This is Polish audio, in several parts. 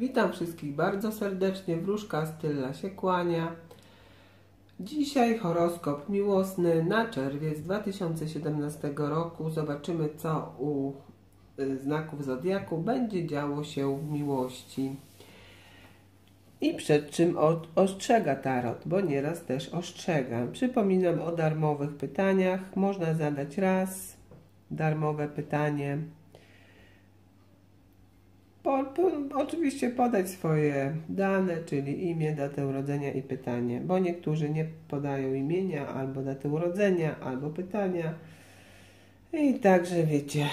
Witam wszystkich bardzo serdecznie. Wróżka Stylla się kłania. Dzisiaj horoskop miłosny na czerwiec 2017 roku. Zobaczymy, co u y, znaków zodiaku będzie działo się w miłości. I przed czym ostrzega tarot, bo nieraz też ostrzegam. Przypominam o darmowych pytaniach. Można zadać raz darmowe pytanie po, po, oczywiście podać swoje dane, czyli imię, datę urodzenia i pytanie, bo niektórzy nie podają imienia, albo daty urodzenia, albo pytania. I także wiecie.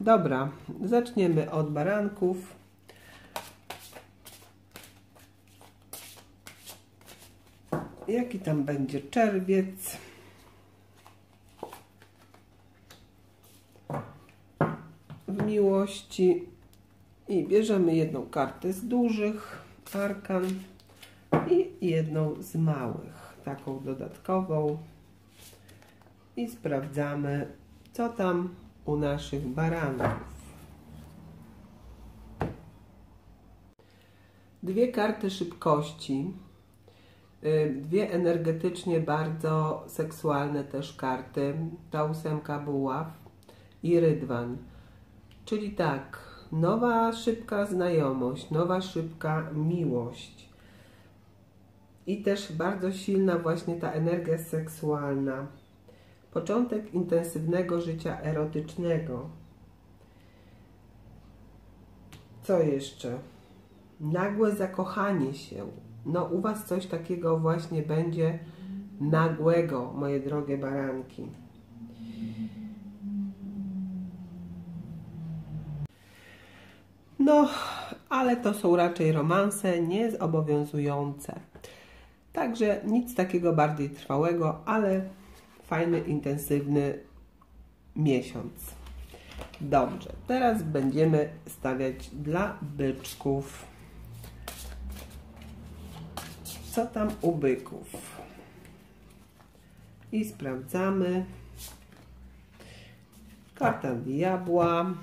Dobra, zaczniemy od baranków. Jaki tam będzie czerwiec? W miłości i bierzemy jedną kartę z dużych arkan i jedną z małych, taką dodatkową. I sprawdzamy, co tam u naszych baranków. Dwie karty szybkości, y, dwie energetycznie bardzo seksualne też karty, ta ósemka buław i rydwan. Czyli tak, nowa szybka znajomość, nowa szybka miłość. I też bardzo silna właśnie ta energia seksualna. Początek intensywnego życia erotycznego. Co jeszcze? Nagłe zakochanie się. No u Was coś takiego właśnie będzie nagłego, moje drogie baranki. No, ale to są raczej romanse niezobowiązujące. Także nic takiego bardziej trwałego, ale fajny, intensywny miesiąc. Dobrze, teraz będziemy stawiać dla byczków. Co tam u byków? I sprawdzamy. Karta diabła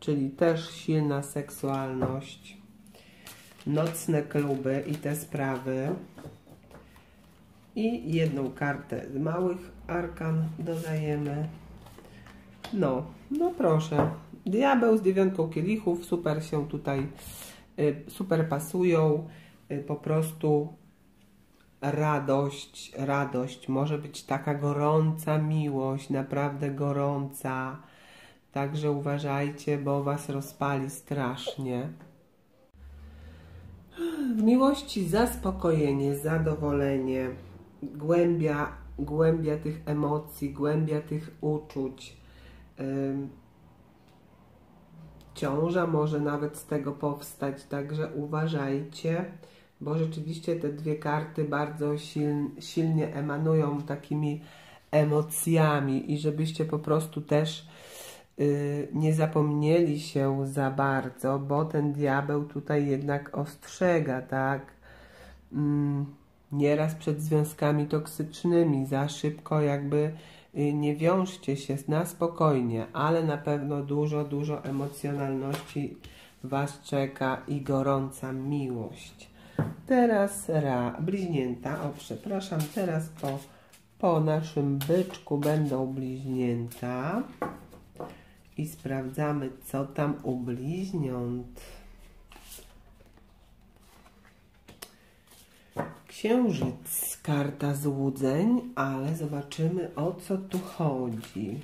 czyli też silna seksualność, nocne kluby i te sprawy. I jedną kartę z małych arkan dodajemy. No, no proszę. Diabeł z dziewiątką kielichów super się tutaj, y, super pasują. Y, po prostu radość, radość. Może być taka gorąca miłość, naprawdę gorąca Także uważajcie, bo was rozpali strasznie. W miłości zaspokojenie, zadowolenie, głębia, głębia tych emocji, głębia tych uczuć. Ciąża może nawet z tego powstać, także uważajcie, bo rzeczywiście te dwie karty bardzo silnie emanują takimi emocjami i żebyście po prostu też nie zapomnieli się za bardzo, bo ten diabeł tutaj jednak ostrzega, tak? Mm, nieraz przed związkami toksycznymi, za szybko jakby y, nie wiążcie się na spokojnie, ale na pewno dużo, dużo emocjonalności Was czeka i gorąca miłość. Teraz Ra, bliźnięta, o przepraszam, teraz po, po naszym byczku będą bliźnięta i sprawdzamy, co tam u bliźniąt. Księżyc, karta złudzeń, ale zobaczymy, o co tu chodzi.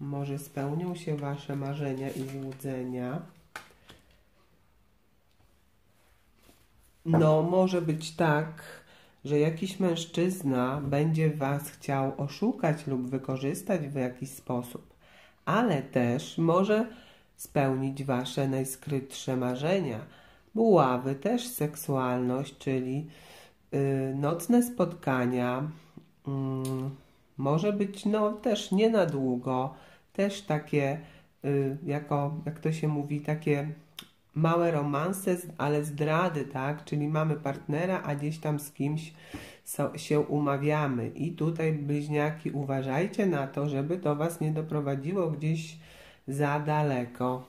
Może spełnią się Wasze marzenia i złudzenia. No, może być tak, że jakiś mężczyzna będzie Was chciał oszukać lub wykorzystać w jakiś sposób, ale też może spełnić Wasze najskrytsze marzenia. Buławy też seksualność, czyli y, nocne spotkania, y, może być no też nie na długo, też takie, y, jako, jak to się mówi, takie małe romanse, ale zdrady, tak? Czyli mamy partnera, a gdzieś tam z kimś się umawiamy. I tutaj bliźniaki uważajcie na to, żeby to Was nie doprowadziło gdzieś za daleko.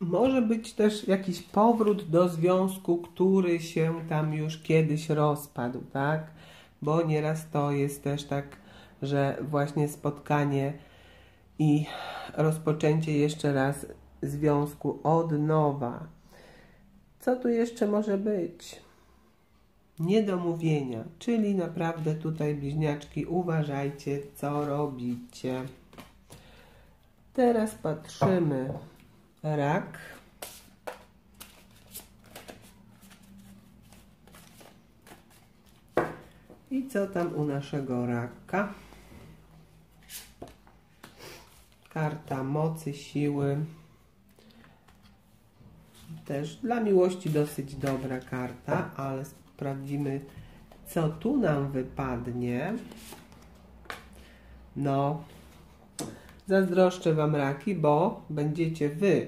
może być też jakiś powrót do związku, który się tam już kiedyś rozpadł, tak? Bo nieraz to jest też tak, że właśnie spotkanie i rozpoczęcie jeszcze raz związku od nowa. Co tu jeszcze może być? Niedomówienia, czyli naprawdę tutaj bliźniaczki uważajcie, co robicie. Teraz patrzymy rak. I co tam u naszego raka? Karta mocy, siły. Też dla miłości dosyć dobra karta, ale sprawdzimy, co tu nam wypadnie. No, zazdroszczę Wam raki, bo będziecie Wy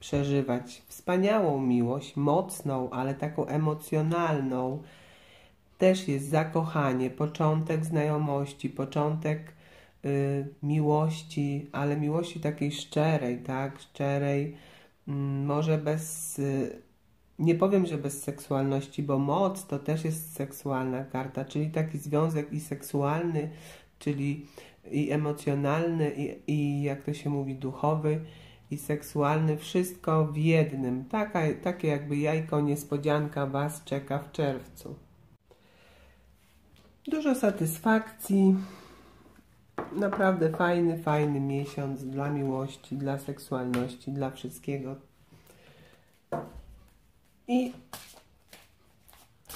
przeżywać wspaniałą miłość, mocną, ale taką emocjonalną. Też jest zakochanie, początek znajomości, początek y, miłości, ale miłości takiej szczerej, tak? Szczerej, może bez. Y, nie powiem, że bez seksualności, bo moc to też jest seksualna karta, czyli taki związek i seksualny, czyli i emocjonalny, i, i jak to się mówi, duchowy i seksualny, wszystko w jednym. Taka, takie jakby jajko niespodzianka Was czeka w czerwcu. Dużo satysfakcji. Naprawdę fajny, fajny miesiąc dla miłości, dla seksualności, dla wszystkiego. I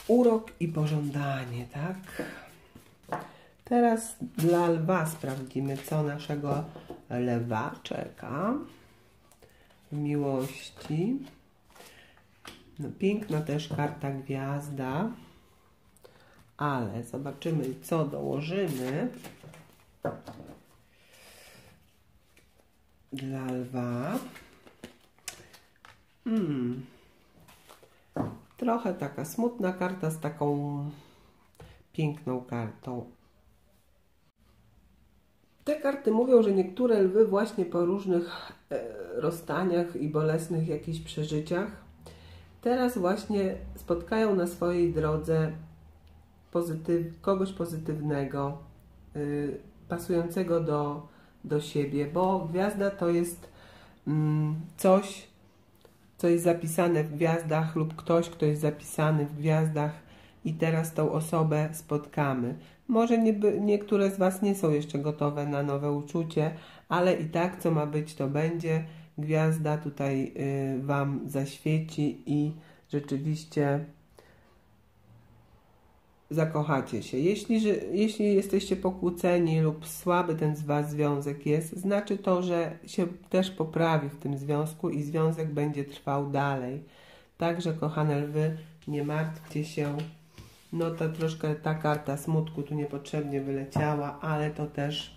urok i pożądanie, tak? Teraz dla lwa sprawdzimy, co naszego lwa czeka w miłości. No, piękna też karta gwiazda, ale zobaczymy, co dołożymy dla lwa. Hmm. Trochę taka smutna karta z taką piękną kartą. Te karty mówią, że niektóre lwy właśnie po różnych e, rozstaniach i bolesnych jakichś przeżyciach teraz właśnie spotkają na swojej drodze pozytyw, kogoś pozytywnego, y, pasującego do, do siebie, bo gwiazda to jest mm, coś, co jest zapisane w gwiazdach lub ktoś, kto jest zapisany w gwiazdach i teraz tą osobę spotkamy. Może nie, niektóre z Was nie są jeszcze gotowe na nowe uczucie, ale i tak, co ma być, to będzie. Gwiazda tutaj y, Wam zaświeci i rzeczywiście zakochacie się. Jeśli, że, jeśli jesteście pokłóceni lub słaby ten z Was związek jest, znaczy to, że się też poprawi w tym związku i związek będzie trwał dalej. Także, kochane lwy, nie martwcie się. No to troszkę ta karta smutku tu niepotrzebnie wyleciała, ale to też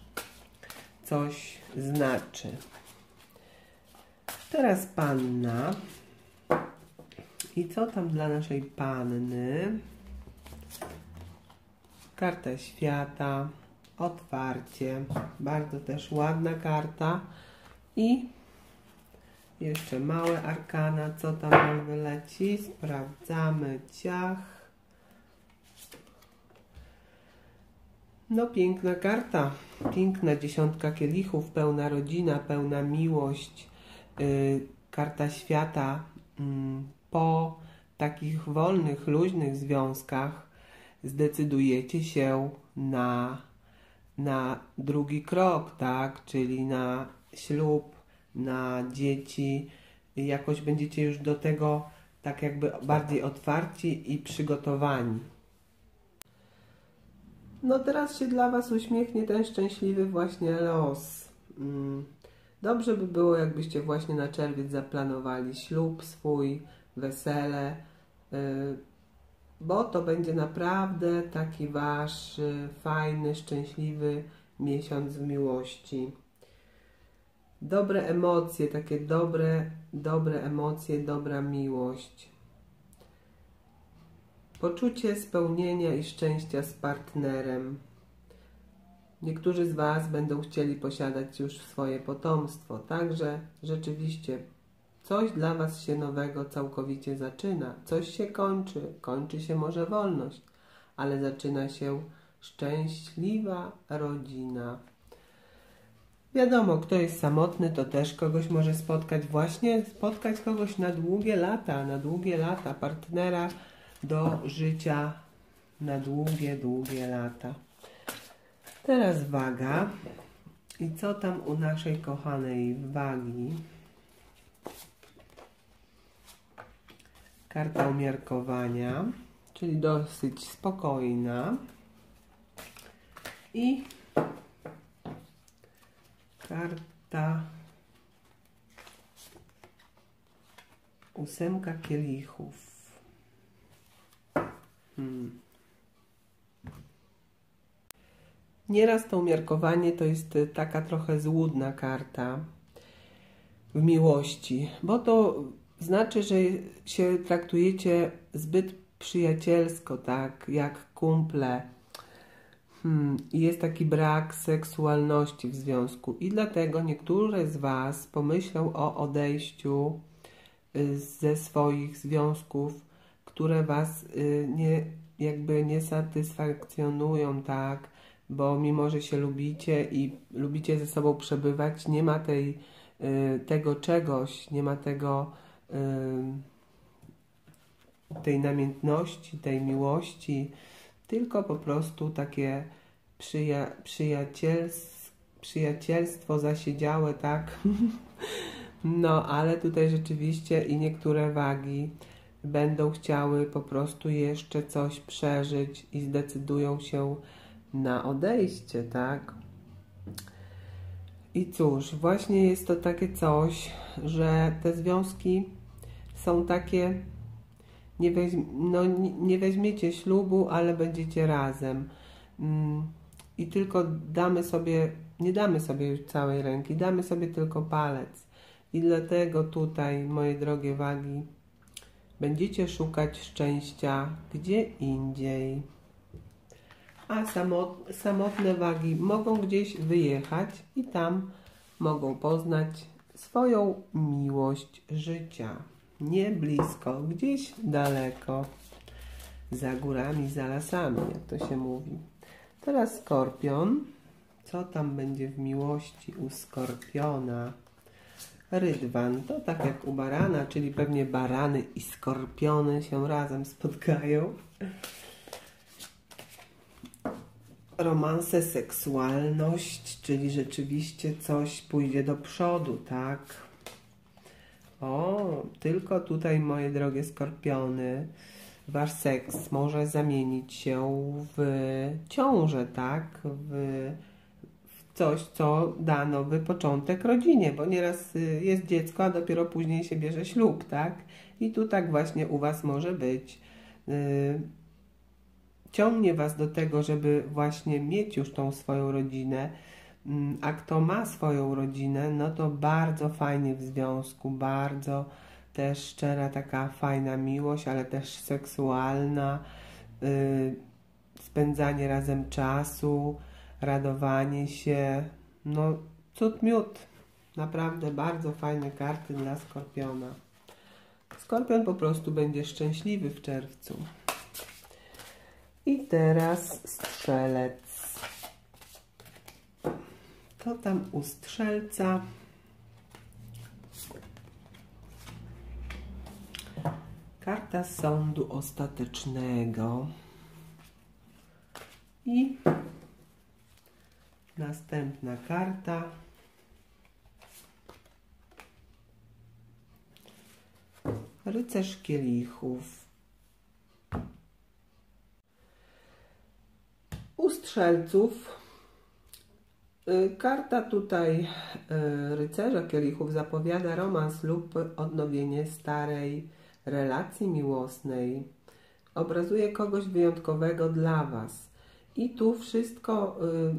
coś znaczy. Teraz panna. I co tam dla naszej panny? Karta świata, otwarcie, bardzo też ładna karta. I jeszcze małe arkana, co tam nam wyleci, sprawdzamy ciach. No piękna karta, piękna dziesiątka kielichów, pełna rodzina, pełna miłość, yy, karta świata yy, po takich wolnych, luźnych związkach zdecydujecie się na, na drugi krok, tak? Czyli na ślub, na dzieci. Jakoś będziecie już do tego tak jakby bardziej otwarci i przygotowani. No teraz się dla Was uśmiechnie ten szczęśliwy właśnie los. Mm. Dobrze by było, jakbyście właśnie na czerwiec zaplanowali ślub swój, wesele. Bo to będzie naprawdę taki wasz y, fajny, szczęśliwy miesiąc w miłości. Dobre emocje, takie dobre, dobre emocje, dobra miłość. Poczucie spełnienia i szczęścia z partnerem. Niektórzy z Was będą chcieli posiadać już swoje potomstwo, także rzeczywiście Coś dla Was się nowego całkowicie zaczyna, coś się kończy, kończy się może wolność, ale zaczyna się szczęśliwa rodzina. Wiadomo, kto jest samotny, to też kogoś może spotkać, właśnie spotkać kogoś na długie lata, na długie lata, partnera do życia na długie, długie lata. Teraz waga. I co tam u naszej kochanej wagi? Karta umiarkowania, czyli dosyć spokojna. I karta ósemka kielichów. Hmm. Nieraz to umiarkowanie to jest taka trochę złudna karta w miłości, bo to znaczy, że się traktujecie zbyt przyjacielsko, tak, jak kumple. Hmm, jest taki brak seksualności w związku, i dlatego niektóre z Was pomyślą o odejściu y, ze swoich związków, które Was y, nie, jakby nie satysfakcjonują, tak, bo mimo, że się lubicie i lubicie ze sobą przebywać, nie ma tej, y, tego czegoś, nie ma tego tej namiętności, tej miłości, tylko po prostu takie przyja przyjacielstwo zasiedziałe, tak? No, ale tutaj rzeczywiście i niektóre wagi będą chciały po prostu jeszcze coś przeżyć i zdecydują się na odejście, tak? I cóż, właśnie jest to takie coś, że te związki są takie, nie, no, nie weźmiecie ślubu, ale będziecie razem. Mm, I tylko damy sobie, nie damy sobie już całej ręki, damy sobie tylko palec. I dlatego tutaj, moje drogie wagi, będziecie szukać szczęścia gdzie indziej. A samotne wagi mogą gdzieś wyjechać i tam mogą poznać swoją miłość życia nie blisko, gdzieś daleko, za górami, za lasami, jak to się mówi. Teraz skorpion. Co tam będzie w miłości u skorpiona? Rydwan. To tak jak u barana, czyli pewnie barany i skorpiony się razem spotkają. Romanse, seksualność, czyli rzeczywiście coś pójdzie do przodu, tak? O, tylko tutaj, moje drogie skorpiony, wasz seks może zamienić się w ciążę, tak? W, w coś, co da nowy początek rodzinie, bo nieraz y, jest dziecko, a dopiero później się bierze ślub, tak? I tu tak właśnie u was może być. Y, ciągnie was do tego, żeby właśnie mieć już tą swoją rodzinę a kto ma swoją rodzinę, no to bardzo fajnie w związku, bardzo też szczera taka fajna miłość, ale też seksualna, yy, spędzanie razem czasu, radowanie się, no cud miód. Naprawdę bardzo fajne karty dla Skorpiona. Skorpion po prostu będzie szczęśliwy w czerwcu. I teraz strzelec. To tam u strzelca? Karta sądu ostatecznego. I następna karta. Rycerz kielichów. U strzelców karta tutaj y, rycerza kielichów zapowiada romans lub odnowienie starej relacji miłosnej. Obrazuje kogoś wyjątkowego dla Was. I tu wszystko y,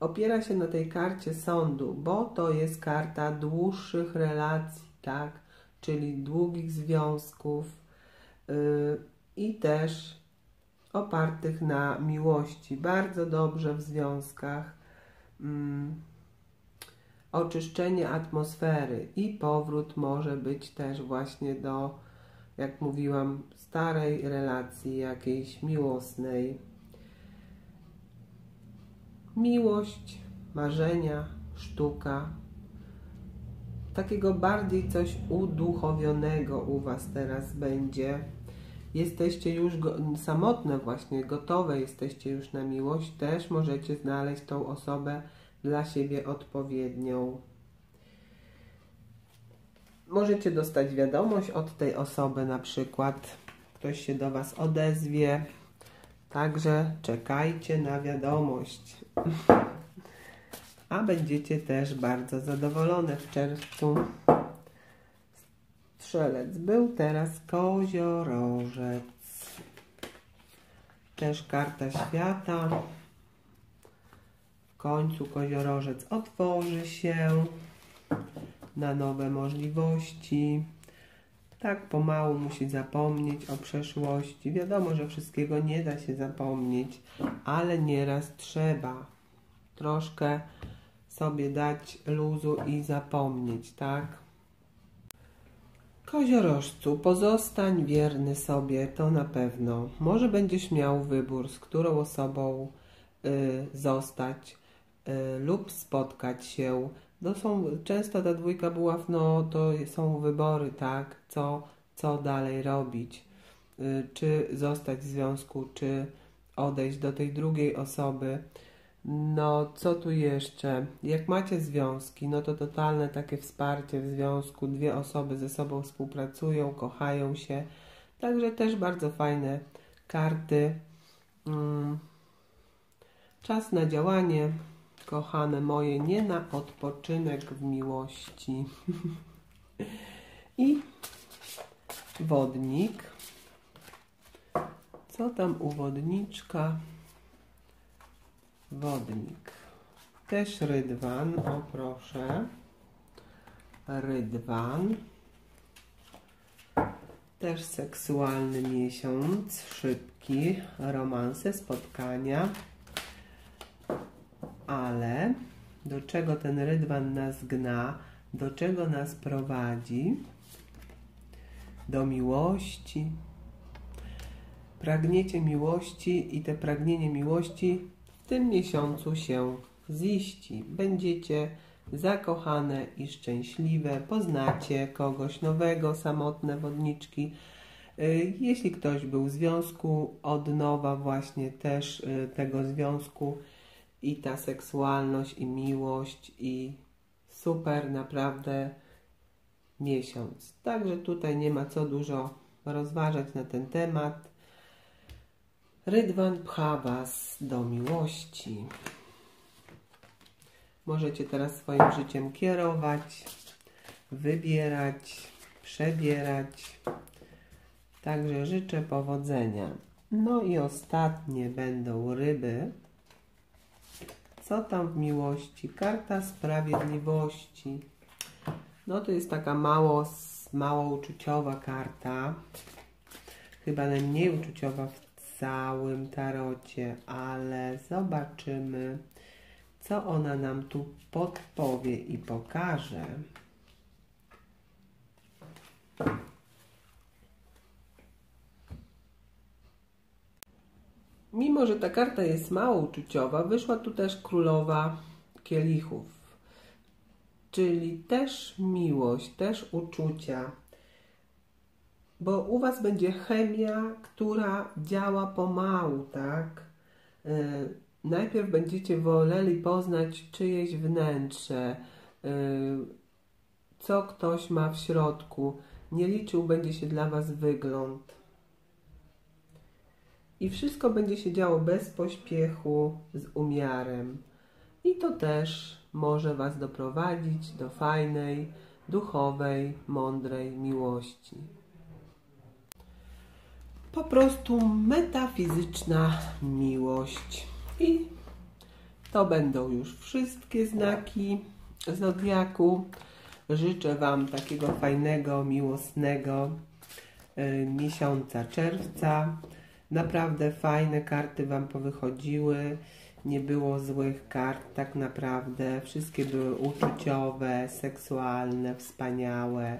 opiera się na tej karcie sądu, bo to jest karta dłuższych relacji, tak? Czyli długich związków i też opartych na miłości. Bardzo dobrze w związkach. Mm. oczyszczenie atmosfery i powrót może być też właśnie do, jak mówiłam, starej relacji jakiejś miłosnej. Miłość, marzenia, sztuka, takiego bardziej coś uduchowionego u Was teraz będzie. Jesteście już samotne właśnie, gotowe jesteście już na miłość, też możecie znaleźć tą osobę dla siebie odpowiednią. Możecie dostać wiadomość od tej osoby na przykład. Ktoś się do Was odezwie. Także czekajcie na wiadomość. A będziecie też bardzo zadowolone w czerwcu. Strzelec był, teraz koziorożec. Też karta świata. W końcu koziorożec otworzy się na nowe możliwości. Tak pomału musi zapomnieć o przeszłości. Wiadomo, że wszystkiego nie da się zapomnieć, ale nieraz trzeba troszkę sobie dać luzu i zapomnieć, tak? Koziorożcu, pozostań wierny sobie, to na pewno. Może będziesz miał wybór, z którą osobą y, zostać y, lub spotkać się. No są, często ta dwójka buław, no to są wybory, tak? Co, co dalej robić? Y, czy zostać w związku, czy odejść do tej drugiej osoby. No, co tu jeszcze? Jak macie związki, no to totalne takie wsparcie w związku. Dwie osoby ze sobą współpracują, kochają się. Także też bardzo fajne karty. Mm. Czas na działanie, kochane moje, nie na odpoczynek w miłości. I wodnik. Co tam u wodniczka? Wodnik. Też rydwan, o proszę. Rydwan. Też seksualny miesiąc, szybki, romanse, spotkania. Ale do czego ten rydwan nas gna? Do czego nas prowadzi? Do miłości. Pragniecie miłości i te pragnienie miłości tym miesiącu się ziści. Będziecie zakochane i szczęśliwe, poznacie kogoś nowego, samotne wodniczki. Y, jeśli ktoś był w związku, od nowa właśnie też y, tego związku i ta seksualność i miłość i super naprawdę miesiąc. Także tutaj nie ma co dużo rozważać na ten temat. Rydwan pcha Was do miłości. Możecie teraz swoim życiem kierować, wybierać, przebierać. Także życzę powodzenia. No i ostatnie będą ryby. Co tam w miłości? Karta sprawiedliwości. No to jest taka mało, mało uczuciowa karta. Chyba najmniej uczuciowa w całym tarocie, ale zobaczymy, co ona nam tu podpowie i pokaże. Mimo, że ta karta jest mało uczuciowa, wyszła tu też królowa kielichów, czyli też miłość, też uczucia bo u Was będzie chemia, która działa pomału, tak? Yy, najpierw będziecie woleli poznać czyjeś wnętrze, yy, co ktoś ma w środku. Nie liczył będzie się dla Was wygląd. I wszystko będzie się działo bez pośpiechu, z umiarem. I to też może Was doprowadzić do fajnej, duchowej, mądrej miłości po prostu metafizyczna miłość. I to będą już wszystkie znaki zodiaku. Życzę Wam takiego fajnego, miłosnego y, miesiąca czerwca. Naprawdę fajne karty Wam powychodziły nie było złych kart tak naprawdę. Wszystkie były uczuciowe, seksualne, wspaniałe,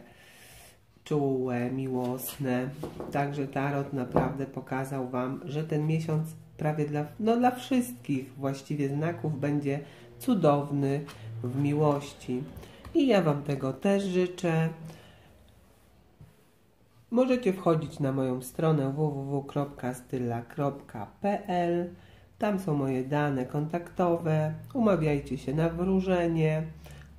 czułe, miłosne. Także Tarot naprawdę pokazał Wam, że ten miesiąc prawie dla, no dla wszystkich właściwie znaków będzie cudowny w miłości. I ja Wam tego też życzę. Możecie wchodzić na moją stronę www.styla.pl. Tam są moje dane kontaktowe. Umawiajcie się na wróżenie.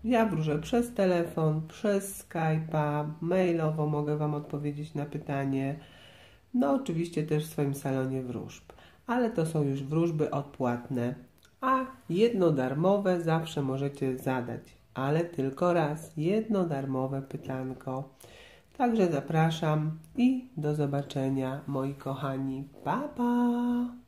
Ja wróżę przez telefon, przez Skype'a, mailowo mogę Wam odpowiedzieć na pytanie. No, oczywiście też w swoim salonie wróżb, ale to są już wróżby odpłatne, a jedno darmowe zawsze możecie zadać, ale tylko raz jedno darmowe pytanko. Także zapraszam i do zobaczenia, moi kochani. Pa, pa!